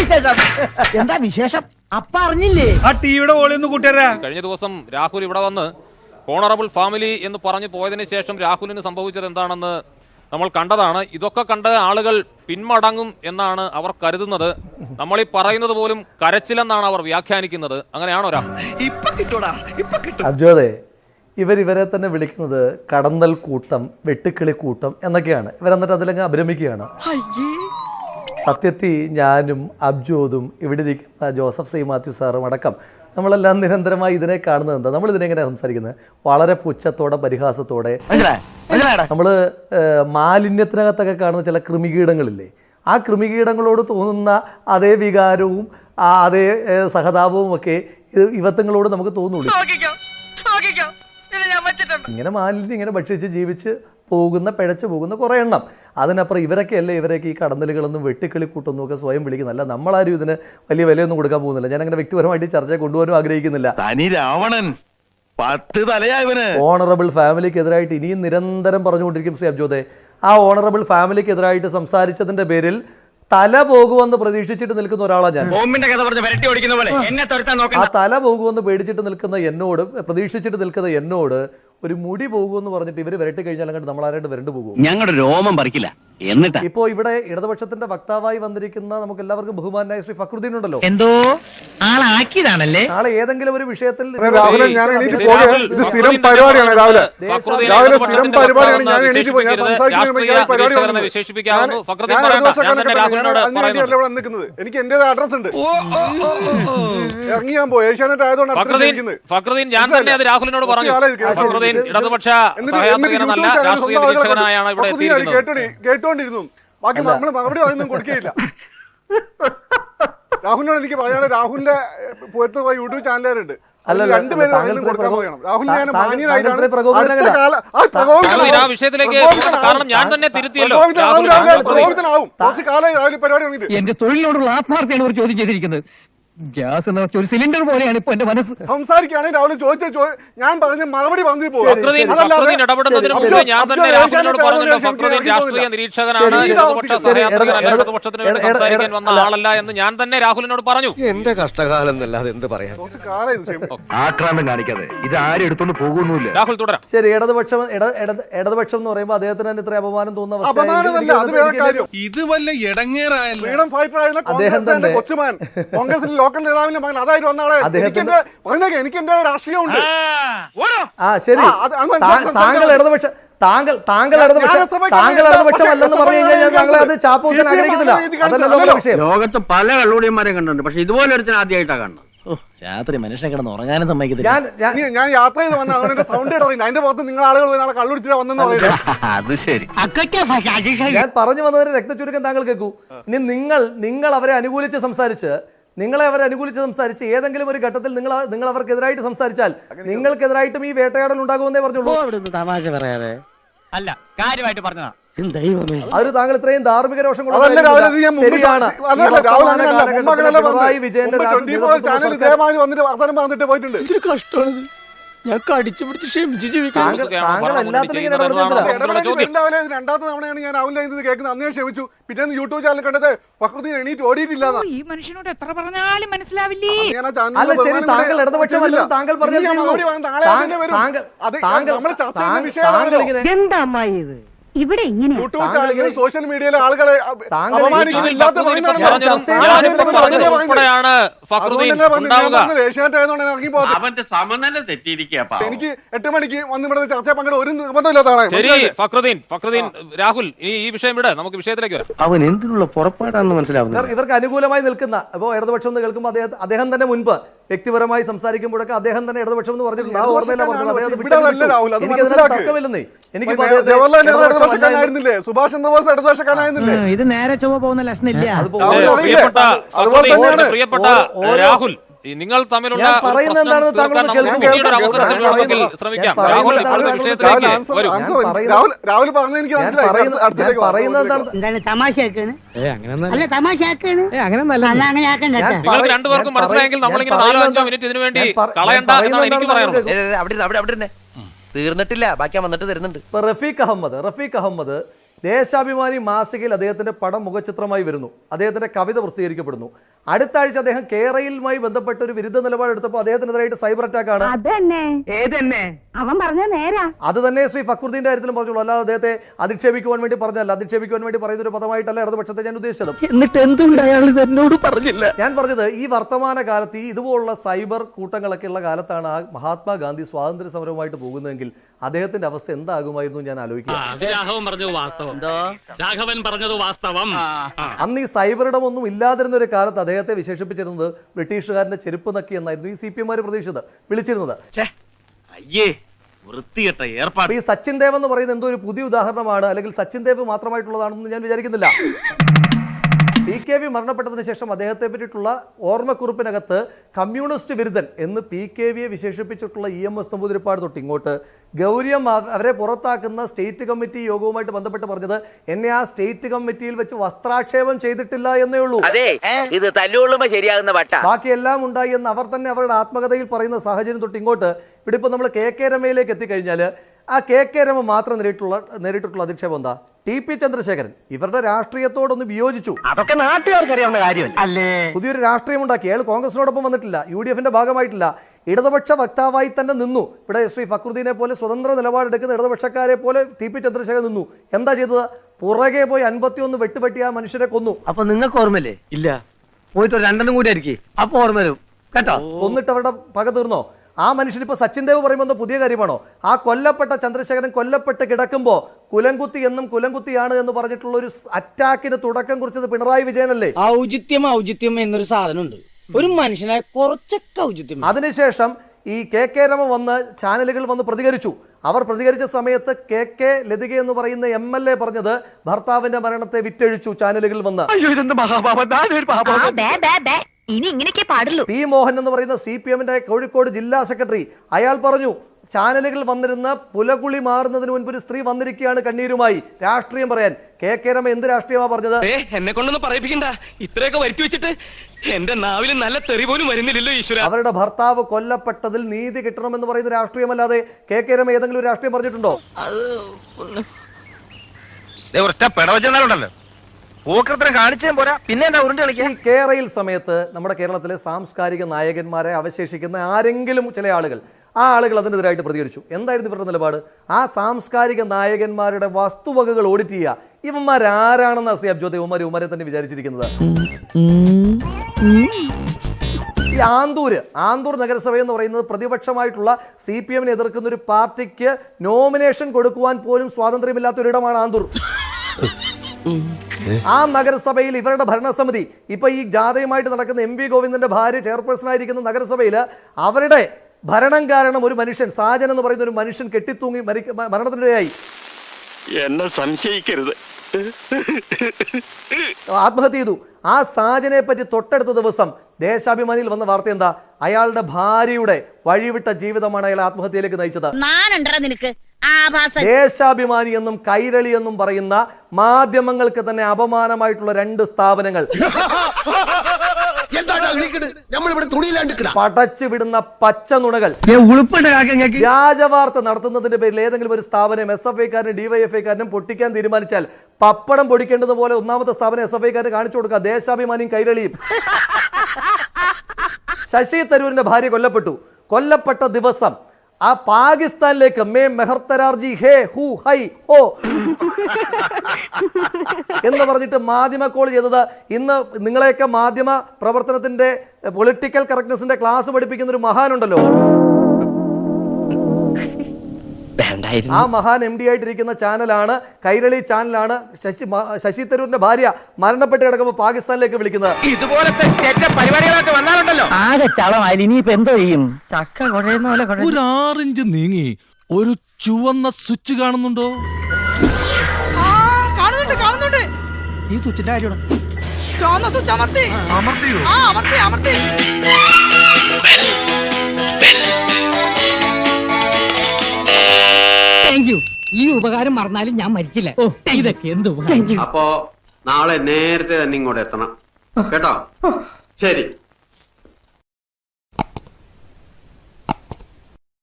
വിശേഷം? എന്താ വിശേഷം? അപ്പ അറിഞ്ഞില്ലേ? ആ ടിവിയുടെ വോളിയം ഒന്ന് കൂട്ടിയരാ കഴിഞ്ഞ ദിവസം രാഹുൽ ഇവിടെ വന്ന് ഓണറബിൾ ഫാമിലി എന്ന് പറഞ്ഞു പോയതിനു ശേഷം രാഹുലിന് സംഭവിച്ചത് എന്താണെന്ന് നമ്മൾ കണ്ടതാണ്. ഇതൊക്കെ കണ്ട് ആളുകൾ പിന്മടങ്ങും എന്നാണ് അവർ കരുതുന്നത്. നമ്മൾ ഈ പറയുന്നത് പോലും കരച്ചിലെന്നാണ് അവർ വ്യാഖ്യാനിക്കുന്നത്. അങ്ങനെയാണോ രാഹുൽ? അബ്ജോദെ ഇവർ ഇവരെ തന്നെ വിളിക്കുന്നത് കടന്നൽ കൂട്ടം വെട്ടുക്കിളി കൂട്ടം എന്നൊക്കെയാണ്. ഇവരെന്നിട്ട് അതിലങ്ങ് അഭിരമിക്കുകയാണ് സത്യത്തിൽ ഞാനും അബ്ജോദും ഇവിടെ ഇരിക്കുന്ന ജോസഫ് സി. മാത്യു സാറും അടക്കം നമ്മളെല്ലാം നിരന്തരമായി ഇതിനെ കാണുന്നത് എന്താ? നമ്മൾ ഇതിനെങ്ങനെ സംസാരിക്കുന്നത്? വളരെ പുച്ഛത്തോടെ പരിഹാസത്തോടെ. നമ്മൾ മാലിന്യത്തിനകത്തൊക്കെ കാണുന്ന ചില കൃമികീടങ്ങളില്ലേ? ആ കൃമികീടങ്ങളോട് തോന്നുന്ന അതേ വികാരവും ആ അതേ സഹതാപവും ഒക്കെ ഇത് ഇവത്തങ്ങളോട് നമുക്ക് തോന്നുള്ളൂ. ഇങ്ങനെ മാലിന്യം ഇങ്ങനെ ഭക്ഷിച്ച് ജീവിച്ച് പോകുന്ന പിഴച്ചു പോകുന്ന കുറേ എണ്ണം. അതിനപ്പുറം ഇവരൊക്കെ അല്ലേ ഇവരൊക്കെ ഈ കടന്നലുകളൊന്നും വെട്ടിക്കളി കൂട്ടൊന്നും ഒക്കെ സ്വയം വിളിക്കുന്നല്ല നമ്മളാരും ഇതിന് വലിയ വിലയൊന്നും കൊടുക്കാൻ പോകുന്നില്ല. ഞാൻ അങ്ങനെ വ്യക്തിപരമായിട്ട് ചർച്ച ചർച്ചയെ കൊണ്ടുപോകാനും ആഗ്രഹിക്കുന്നില്ല. തനി രാവണൻ. പത്ത് തലയാ ഇവന്. ഓണറബിൾ ഫാമിലിക്കെതിരായിട്ട് ഇനിയും നിരന്തരം പറഞ്ഞുകൊണ്ടിരിക്കും ശ്രീ അബ്ജോദെ. ആ ഓണറബിൾ ഫാമിലിക്കെതിരായിട്ട് സംസാരിച്ചതിന്റെ പേരിൽ തല പോകുമെന്ന് പ്രതീക്ഷിച്ചിട്ട് നിൽക്കുന്ന ഒരാളാണ് ഞാൻ. ബോംബിന്റെ കഥ പറഞ്ഞ് വരട്ടി ഓടിക്കുന്ന പോലെ. എന്നെ തുരത്താൻ ആ തല പോകുമെന്ന് പേടിച്ചിട്ട് നിൽക്കുന്ന എന്നോട് പ്രതീക്ഷിച്ചിട്ട് നിൽക്കുന്ന എന്നോട് ഒരു മുടി പോകുമെന്ന് പറഞ്ഞിട്ട് ഇവർ വരട്ടി കഴിഞ്ഞാൽ അങ്ങോട്ട് നമ്മളാരായിട്ട് വരണ്ടു പോകും. ഞങ്ങളുടെ രോമം പറിക്കില്ല. എന്നിട്ട്? ഇപ്പോ ഇവിടെ ഇടതുപക്ഷത്തിന്റെ വക്താവായി വന്നിരിക്കുന്ന നമുക്ക് എല്ലാവർക്കും ബഹുമാനായ ശ്രീ ഫക്രുദ്ദീൻ ഉണ്ടല്ലോ. എന്തോ? ആളാക്കിയതാണല്ലേ? നാളെ ഏതെങ്കിലും ഒരു വിഷയത്തിൽ രാഹുലൻ ഞാൻ എണീറ്റ് പോവുകയാണ്. ഇത് സ്ഥിരം പരിപാടിയാണ് രാവിലെ. രാവിലെ സ്ഥിരം പരിപാടിയാണ്. ഞാൻ എണീറ്റ് പോയി. ഞാൻ ഈ പരിപാടി ഞാൻ- വേണ്ടിയല്ല പറയുന്നു ഇവിടെ നിൽക്കുന്നത് എനിക്ക് എന്റേത് അഡ്രസ് ഉണ്ട് ഇറങ്ങി ഞാൻ പോയി. ഏഷ്യാനെറ്റ് ആയതുകൊണ്ടാണ് ഫക്രുദ്ദീൻ ഞാൻ തന്നെ അത് രാഹുലിനോട് പറഞ്ഞു. ഫക്രുദ്ദീൻ ഇടതുപക്ഷ രാഷ്ട്രീയ നിരീക്ഷകനായാണ് ഇവിടെ കേട്ടോണ്ടിരുന്നു. ബാക്കി നമ്മൾ മറുപടി അതൊന്നും കൊടുക്കുകയില്ല രാഹുലിനോട് എനിക്ക് പറയാനുള്ള രാഹുലിന്റെ പുറത്ത് യൂട്യൂബ് ചാനലുകാരുണ്ട്. വിഷയത്തിലേക്ക് കാരണം ഞാൻ തന്നെ തിരുത്തിയല്ലോ. എന്റെ തൊഴിലിനോടുള്ള ആത്മാർത്ഥയാണ് ഇവർ ചോദ്യം ചെയ്തിരിക്കുന്നത്. ഗ്യാസ് എന്ന് വെച്ച ഒരു സിലിണ്ടർ പോലെയാണ് ഇപ്പൊ എന്റെ മനസ്സ്. സംസാരിക്കുകയാണെങ്കിൽ രാഹുൽ ചോദിച്ച ഞാൻ പറഞ്ഞ മറുപടി ആയതുകൊണ്ട് രാഷ്ട്രീയ. നിരീക്ഷകനാണ്. സംസാരിക്കാൻ വന്ന ആളല്ല എന്ന് ഞാൻ തന്നെ രാഹുലിനോട് പറഞ്ഞു. എന്റെ കഷ്ടകാലം എന്നല്ലാതെ എന്ത് പറയാം ആക്രാന്തം കാണിക്കാതെ. ഇത് ആരും എടുത്തോണ്ട് പോകുന്നില്ല രാഹുൽ തുടരാം. ശരി ഇടതുപക്ഷം ഇട- ഇടത്- ഇടതുപക്ഷം എന്ന് പറയുമ്പോൾ അദ്ദേഹത്തിന് തന്നെ ഇത്ര അപമാനം തോന്നുന്ന അവസ്ഥ അപമാനമല്ല അത് കാര്യം. ഇത് വല്ല ഇടങ്ങേറായല്ലോ. അദ്ദേഹം തന്നെ- കൊച്ചുമാൻ കോൺഗ്രസിന്റെ ലോക്കൽ നേതാവിന്റെ മകൻ അതായിരുന്നു വന്ന ആളെ എനിക്ക് പറഞ്ഞേക്കെ എനിക്ക് എന്റെ രാഷ്ട്രീയമുണ്ട്? ആ ശരി. താങ്കൾ ഇടതുപക്ഷ താങ്കൾ താങ്കൾ ഇടതുപക്ഷ താങ്കൾ ഇടതുപക്ഷം അല്ലെന്ന് പറഞ്ഞു കഴിഞ്ഞാൽ താങ്കളെ അത് ആഗ്രഹിക്കുന്നില്ല. അതല്ലല്ലോ വിഷയം. ലോകത്ത് പല കള്ളുടിയന്മാരെയും കണ്ടിട്ടുണ്ട്. പക്ഷെ ഇതുപോലെ ഒരു ആദ്യമായിട്ടാണ് കാണുന്നത്. രാത്രി മനുഷ്യൻ കിടന്ന് ഉറങ്ങാനും സമ്മതിക്കത്തില്ല. ഞാൻ യാത്ര ചെയ്ത് വന്ന അവരുടെ സൗണ്ട് ഇടറിയില്ല അതിന്റെ പുറത്ത് നിങ്ങൾ ആളുകൾ കള്ളുടിച്ചിട്ട് വന്നെന്ന് അത് ശരി. ഞാൻ പറഞ്ഞു വന്നതിന് രക്തചുരുക്കം താങ്കൾ കേൾക്കൂ. ഇനി നിങ്ങൾ നിങ്ങൾ അവരെ അനുകൂലിച്ച് സംസാരിച്ച് നിങ്ങളെ അവർ അനുകൂലിച്ച് സംസാരിച്ച് ഏതെങ്കിലും ഒരു ഘട്ടത്തിൽ നിങ്ങൾ നിങ്ങൾ അവർക്കെതിരായിട്ട് സംസാരിച്ചാൽ നിങ്ങൾക്കെതിരായിട്ടും ഈ വേട്ടയാടൽ ഉണ്ടാകുമെന്നേ പറഞ്ഞുള്ളൂ. തമാശ പറയാതെ? അല്ല കാര്യമായിട്ട് പറഞ്ഞതാ. അതൊരു താങ്കൾ ഇത്രയും ധാർമ്മിക രോഷം കൊണ്ടുള്ള അതല്ല രാവിലെ ഞാൻ മുമ്പ് ശരിയാണ്. പിണറായി വിജയന്റെ 24 ചാനൽ സർക്കാർ- വന്നിട്ട് വർത്തമാനം പറഞ്ഞിട്ട് പോയിട്ടുണ്ട്. കഷ്ടമാണ് ഞാൻ കടിച്ചു പിടിച്ച് ക്ഷമിച്ച് ജീവിക്കാം താങ്കൾ താങ്കൾ എല്ലാത്തിലും ഇങ്ങനെ ഇടപെടുന്നില്ല ഭരണമുന്നണി ഇടപെടൽ ചോദ്യം. ഉണ്ടാവില്ല. ഇത് രണ്ടാമത്തെ തവണയാണ് ഞാൻ രാഹുലിന്റെ ഇത് കേൾക്കുന്നത്. അന്ന് ക്ഷമിച്ചു. പിന്നെ യൂട്യൂബ് ചാനൽ കണ്ടത് ഫക്രുദ്ദീൻ എണീറ്റ് ഓടിയിട്ടില്ല ഈ മനുഷ്യനോട് എത്ര പറഞ്ഞാലും മനസ്സിലാവില്ലേ? താങ്കൾ എന്താ അമ്മായി ഇത്? ഇവിടെ ഇങ്ങനെ സോഷ്യൽ മീഡിയയിലെ ആളുകളെ. അവന്റെ സമനില തെറ്റിയിരിക്കപ്പാ എനിക്ക് എട്ട് മണിക്ക് വന്ന് ഇവിടെ ചർച്ച പങ്കെടു ഒരു നിർബന്ധമില്ലാത്തതാണ് ശരി ഫക്രുദ്ദീൻ ഫക്രുദ്ദീൻ രാഹുൽ ഈ ഈ വിഷയം ഇവിടെ നമുക്ക് വിഷയത്തിലേക്ക് വരാം. അവൻ എന്തിനുള്ള പുറപ്പാടാണെന്ന് മനസ്സിലാവുന്നത് ഇവർക്ക് അനുകൂലമായി നിൽക്കുന്ന ഇപ്പോ ഇടതുപക്ഷം എന്ന് കേൾക്കുമ്പോൾ അദ്ദേഹം അദ്ദേഹം തന്നെ മുൻപ് വ്യക്തിപരമായി സംസാരിക്കുമ്പോഴൊക്കെ അദ്ദേഹം തന്നെ ഇടതുപക്ഷം എന്ന് പറഞ്ഞിട്ടുണ്ട്. ആ ഓർമ്മയിലാണ് എനിക്ക് സുഭാഷ് ചന്ദ്രബോസ് ഇടതുപക്ഷക്കാരനായിരുന്നില്ലേ? ഇത് നേരെ ചൊവ്വ പോകുന്ന ലക്ഷണം ഇല്ല. രാഹുൽ അതുപോലെ നിങ്ങൾ തമ്മിലുള്ള രാഹുൽ എനിക്ക് മനസ്സിലായി. തമാശയാക്കാണ്? അല്ല. തമാശയാക്കാണ്. നിങ്ങൾക്ക് രണ്ടുപേർക്കും മനസ്സിലായെങ്കിൽ നമ്മളിങ്ങനെ നാലോ അഞ്ചോ മിനിറ്റ് ഇതിനു വേണ്ടി കളയണ്ട എന്നാണ് എനിക്ക് പറയുന്നത് പറയാനുള്ളത്. അവിടെ അവിടെ അവിടെ ഇരുന്നേ. തീർന്നിട്ടില്ല. ബാക്കി വന്നിട്ട് തരുന്നുണ്ട്. ഇപ്പൊ റഫീഖ് അഹമ്മദ് റഫീഖ് അഹമ്മദ് ദേശാഭിമാനി മാസികയിൽ അദ്ദേഹത്തിന്റെ പടം മുഖചിത്രമായി വരുന്നു. അദ്ദേഹത്തിന്റെ കവിത പ്രസിദ്ധീകരിക്കപ്പെടുന്നു. അടുത്ത ആഴ്ച അദ്ദേഹം കേരളയുമായി ബന്ധപ്പെട്ട ഒരു വിരുദ്ധ നിലപാട് നിലപാടെടുത്തപ്പോൾ അദ്ദേഹത്തിനെതിരായിട്ട് സൈബർ അറ്റാക്ക് ആണ് അതന്നെ. ഏതെന്നെ? അവൻ പറഞ്ഞ നേരാ. അത് തന്നെ ശ്രീ ഫക്രുദ്ദീന്റെ കാര്യത്തിലും പറഞ്ഞോളൂ അല്ലാതെ അദ്ദേഹത്തെ അധിക്ഷേപിക്കുവാൻ വേണ്ടി പറഞ്ഞല്ല അധിക്ഷേപിക്കുവാൻ വേണ്ടി പറയുന്ന ഒരു പദമായിട്ടല്ല ഇടതുപക്ഷത്തെ ഞാൻ ഉദ്ദേശിച്ചത്. എന്നിട്ട് എന്തുകൊണ്ട് അയാൾ ഇത് എന്നോട് പറഞ്ഞില്ല? ഞാൻ പറഞ്ഞത് ഈ വർത്തമാന കാലത്ത് ഈ ഇതുപോലുള്ള സൈബർ കൂട്ടങ്ങളൊക്കെ ഉള്ള കാലത്താണ് ആ മഹാത്മാഗാന്ധി സ്വാതന്ത്ര്യ സമരവുമായിട്ട് പോകുന്നതെങ്കിൽ അദ്ദേഹത്തിന്റെ അവസ്ഥ എന്താകുമായിരുന്നു ഞാൻ ആലോചിക്കുക. രാഘവൻ പറഞ്ഞത് വാസ്തവം. രാഘവൻ പറഞ്ഞത് വാസ്തവം. അന്ന് ഈ സൈബർ ഇടമൊന്നും ഇല്ലാതിരുന്ന ഒരു കാലത്ത് അദ്ദേഹത്തെ വിശേഷിപ്പിച്ചിരുന്നത് ബ്രിട്ടീഷുകാരന്റെ ചെരുപ്പ് നക്കി എന്നായിരുന്നു ഈ സി പി എമാർ പ്രതീക്ഷിച്ചത് വിളിച്ചിരുന്നത്. അയ്യേ വൃത്തികെട്ട ഏർപ്പാട്. ഈ സച്ചിൻ ദേവ് എന്ന് പറയുന്നത് എന്തോ ഒരു പുതിയ ഉദാഹരണമാണ് അല്ലെങ്കിൽ സച്ചിൻ ദേവ് മാത്രമായിട്ടുള്ളതാണെന്ന് ഞാൻ വിചാരിക്കുന്നില്ല. പി കെ വി മരണപ്പെട്ടതിന് ശേഷം അദ്ദേഹത്തെ പറ്റിയിട്ടുള്ള ഓർമ്മക്കുറിപ്പിനകത്ത് കമ്മ്യൂണിസ്റ്റ് വിരുദ്ധൻ എന്ന് പി കെ വിയെ വിശേഷിപ്പിച്ചിട്ടുള്ള ഇ എം എസ് നമ്പൂതിരിപ്പാട് തൊട്ട് ഇങ്ങോട്ട് ഗൗരിയം അവരെ പുറത്താക്കുന്ന സ്റ്റേറ്റ് കമ്മിറ്റി യോഗവുമായിട്ട് ബന്ധപ്പെട്ട് പറഞ്ഞത് എന്നെ ആ സ്റ്റേറ്റ് കമ്മിറ്റിയിൽ വെച്ച് വസ്ത്രാക്ഷേപം ചെയ്തിട്ടില്ല എന്നേ ഉള്ളൂ. ഇത് ശരിയാകുന്ന ബാക്കിയെല്ലാം ഉണ്ടായി എന്ന് അവർ തന്നെ അവരുടെ ആത്മകഥയിൽ പറയുന്ന സാഹചര്യം തൊട്ട് ഇങ്ങോട്ട് ഇവിടെ ഇപ്പോൾ നമ്മൾ കെ കെ രമയിലേക്ക് എത്തിക്കഴിഞ്ഞാൽ ആ കെ കെ രമ മാത്രം നേരിട്ടുള്ള നേരിട്ടിട്ടുള്ള അധിക്ഷേപം എന്താ? ടി പി ചന്ദ്രശേഖരൻ ഇവരുടെ രാഷ്ട്രീയത്തോടൊന്ന് വിയോജിച്ചു. അതൊക്കെ നാട്ടുകാർക്ക് അറിയാവുന്ന കാര്യമല്ല? അല്ലേ? പുതിയൊരു രാഷ്ട്രീയം ഉണ്ടാക്കി അയാൾ കോൺഗ്രസിനോടൊപ്പം വന്നിട്ടില്ല യു ഡി എഫിന്റെ ഭാഗമായിട്ടില്ല. ഇടതുപക്ഷ വക്താവായി തന്നെ നിന്നു. ഇവിടെ ശ്രീ ഫക്രുദ്ദീനെ പോലെ സ്വതന്ത്ര നിലപാടെടുക്കുന്ന ഇടതുപക്ഷക്കാരെ പോലെ ടി പി ചന്ദ്രശേഖരൻ നിന്നു. എന്താ ചെയ്തത്? പുറകെ പോയി അൻപത്തിയൊന്ന് വെട്ടുപെട്ടി ആ മനുഷ്യരെ കൊന്നു. അപ്പൊ നിങ്ങൾക്ക് ഓർമ്മയില്ലേ? ഇല്ല. പോയിട്ട് രണ്ടെണ്ണം കൂടി ആയിരിക്കും. അപ്പൊ ഓർമ്മ വരും. കേട്ടോ? കൊന്നിട്ട് അവരുടെ പക തീർന്നോ? ആ മനുഷ്യൻ ഇപ്പോൾ സച്ചിൻ ദേവ് പറയുമ്പോൾ പുതിയ കാര്യമാണോ? ആ കൊല്ലപ്പെട്ട ചന്ദ്രശേഖരൻ കൊല്ലപ്പെട്ട് കിടക്കുമ്പോൾ കുലംകുത്തി എന്നും കുലംകുത്തിയാണ് എന്ന് പറഞ്ഞിട്ടുള്ള ഒരു അറ്റാക്കിന് തുടക്കം കുറിച്ചത് പിണറായി വിജയനല്ലേ? ഔചിത്യം ഔചിത്യം എന്നൊരു സാധനമുണ്ട്. ഒരു മനുഷ്യനെ കുറച്ചൊക്കെ ഔചിത്യം അതിനുശേഷം ഈ കെ കെ രമ വന്ന് ചാനലുകൾ വന്ന് പ്രതികരിച്ചു. അവർ പ്രതികരിച്ച സമയത്ത് കെ കെ ലതിക എന്ന് പറയുന്ന എം എൽ എ പറഞ്ഞത് ഭർത്താവിന്റെ മരണത്തെ വിറ്റഴിച്ചു ചാനലുകൾ വന്ന്. ഇനി ഇങ്ങനെയൊക്കെ പാടുള്ളൂ. പി മോഹൻ എന്ന് പറയുന്ന സി പി എമ്മിന്റെ കോഴിക്കോട് ജില്ലാ സെക്രട്ടറി അയാൾ പറഞ്ഞു ചാനലുകൾ വന്നിരുന്ന പുലകുളി മാറുന്നതിന് മുൻപ് ഒരു സ്ത്രീ വന്നിരിക്കുകയാണ് കണ്ണീരുമായി. രാഷ്ട്രീയം പറയാൻ. കെ കെ രമ എന്ത് രാഷ്ട്രീയമാ പറഞ്ഞത്? എന്നെ കൊണ്ടൊന്നും പറയിപ്പിക്കണ്ട. ഇത്രയൊക്കെ വരുത്തി വെച്ചിട്ട് എന്റെ നാവിൽ നല്ല തെറി പോലും വരുന്നില്ലല്ലോ ഈശ്വര. അവരുടെ ഭർത്താവ് കൊല്ലപ്പെട്ടതിൽ നീതി കിട്ടണമെന്ന് പറയുന്ന രാഷ്ട്രീയമല്ലാതെ കെ കെ രമ ഏതെങ്കിലും ഒരു രാഷ്ട്രീയം പറഞ്ഞിട്ടുണ്ടോ? ഒറ്റ പിടവച്ചെന്നാലുണ്ടല്ലോ. പോരാ. ഉരുണ്ട് ഈ കേരയിൽ സമയത്ത് നമ്മുടെ കേരളത്തിലെ സാംസ്കാരിക നായകന്മാരെ അവശേഷിക്കുന്ന ആരെങ്കിലും ചില ആളുകൾ ആ ആളുകൾ അതിനെതിരായിട്ട് പ്രതികരിച്ചു. എന്തായിരുന്നു ഇവരുടെ നിലപാട്? ആ സാംസ്കാരിക നായകന്മാരുടെ വസ്തുവകകൾ ഓഡിറ്റ് ചെയ്യുക. ഇവന്മാരാരാണെന്ന് ശ്രീ ജ്യോതി ഇവന്മാർ ഉമ്മരെ തന്നെ വിചാരിച്ചിരിക്കുന്നത്. ഈ ആന്തൂര് ആന്തൂർ നഗരസഭ എന്ന് പറയുന്നത് പ്രതിപക്ഷമായിട്ടുള്ള സി പി എമ്മിനെ എതിർക്കുന്ന ഒരു പാർട്ടിക്ക് നോമിനേഷൻ കൊടുക്കുവാൻ പോലും സ്വാതന്ത്ര്യമില്ലാത്ത ഒരിടമാണ് ആന്തൂർ. ആ നഗരസഭയിൽ ഇവരുടെ ഭരണസമിതി ഇപ്പൊ ഈ ജാഥയുമായിട്ട് നടക്കുന്ന എം വി ഗോവിന്ദന്റെ ഭാര്യ ചെയർപേഴ്സൺ ആയിരിക്കുന്ന നഗരസഭയിൽ അവരുടെ ഭരണം കാരണം ഒരു മനുഷ്യൻ സാജൻ എന്ന് പറയുന്ന ഒരു മനുഷ്യൻ കെട്ടിത്തൂങ്ങി മരണത്തിനിടയായി. എന്നെ സംശയിക്കരുത്. ആത്മഹത്യ ചെയ്തു. ആ സാജനെ പറ്റി തൊട്ടടുത്ത ദിവസം ദേശാഭിമാനിയിൽ വന്ന വാർത്ത എന്താ? അയാളുടെ ഭാര്യയുടെ വഴിവിട്ട ജീവിതമാണ് അയാൾ ആത്മഹത്യയിലേക്ക് നയിച്ചത്. നിനക്ക്? ദേശാഭിമാനി എന്നും കൈരളി എന്നും പറയുന്ന മാധ്യമങ്ങൾക്ക് തന്നെ അപമാനമായിട്ടുള്ള രണ്ട് സ്ഥാപനങ്ങൾ. പടച്ചു വിടുന്ന പച്ച നുണകൾ. വ്യാജവാർത്ത നടത്തുന്നതിന്റെ പേരിൽ ഏതെങ്കിലും ഒരു സ്ഥാപനം എസ് എഫ് ഐക്കാരനും ഡിവൈഎഫ് ഐക്കാരനും പൊട്ടിക്കാൻ തീരുമാനിച്ചാൽ പപ്പടം പൊടിക്കേണ്ടതുപോലെ ഒന്നാമത്തെ സ്ഥാപനം എസ് എഫ് ഐക്കാരന് കാണിച്ചു കൊടുക്കുക ദേശാഭിമാനിയും കൈരളിയും. ശശി തരൂരിന്റെ ഭാര്യ കൊല്ലപ്പെട്ടു. കൊല്ലപ്പെട്ട ദിവസം ആ പാകിസ്ഥാനിലേക്ക് മേ മെഹർത്തരാർജി ഹേ ഹു ഹൈ ഹോ. എന്ന് പറഞ്ഞിട്ട് മാധ്യമ കോൾ ചെയ്തത് ഇന്ന് നിങ്ങളെയൊക്കെ മാധ്യമ പ്രവർത്തനത്തിന്റെ പൊളിറ്റിക്കൽ കറക്റ്റ്നെസിന്റെ ക്ലാസ് പഠിപ്പിക്കുന്ന ഒരു മഹാനുണ്ടല്ലോ. ആ മഹാൻ എം ഡി ആയിട്ടിരിക്കുന്ന ചാനലാണ് കൈരളി ചാനലാണ് ശശി ശശി തരൂരിന്റെ ഭാര്യ മരണപ്പെട്ട് കിടക്കുമ്പോൾ പാകിസ്ഥാനിലേക്ക് വിളിക്കുന്നത്. ഇതുപോലത്തെ പരിപാടികളൊക്കെ വന്നാലുണ്ടല്ലോ. ആകെ ചളമായി ഇനിയിപ്പോ എന്തോ ചെയ്യും? ചക്ക കുഴയുന്ന പോലെ ഒരു ആറിഞ്ച് നീങ്ങി ഒരു ചുവന്ന സ്വിച്ച് കാണുന്നുണ്ടോ? കാണുന്നുണ്ട് കാണുന്നുണ്ട്. ഈ സ്വിച്ചിന്റെ കാര്യമാണ്. ചുവന്ന സ്വിച്ച് അമർത്തി. അമർത്തിയോ? ആ അമർത്തി അമർത്തി. ഉപകാരം മറന്നാലും ഞാൻ മരിക്കില്ല. ഇതൊക്കെ എന്ത് അപ്പോ നാളെ നേരത്തെ തന്നെ ഇങ്ങോട്ട് എത്തണം. കേട്ടോ? ശരി.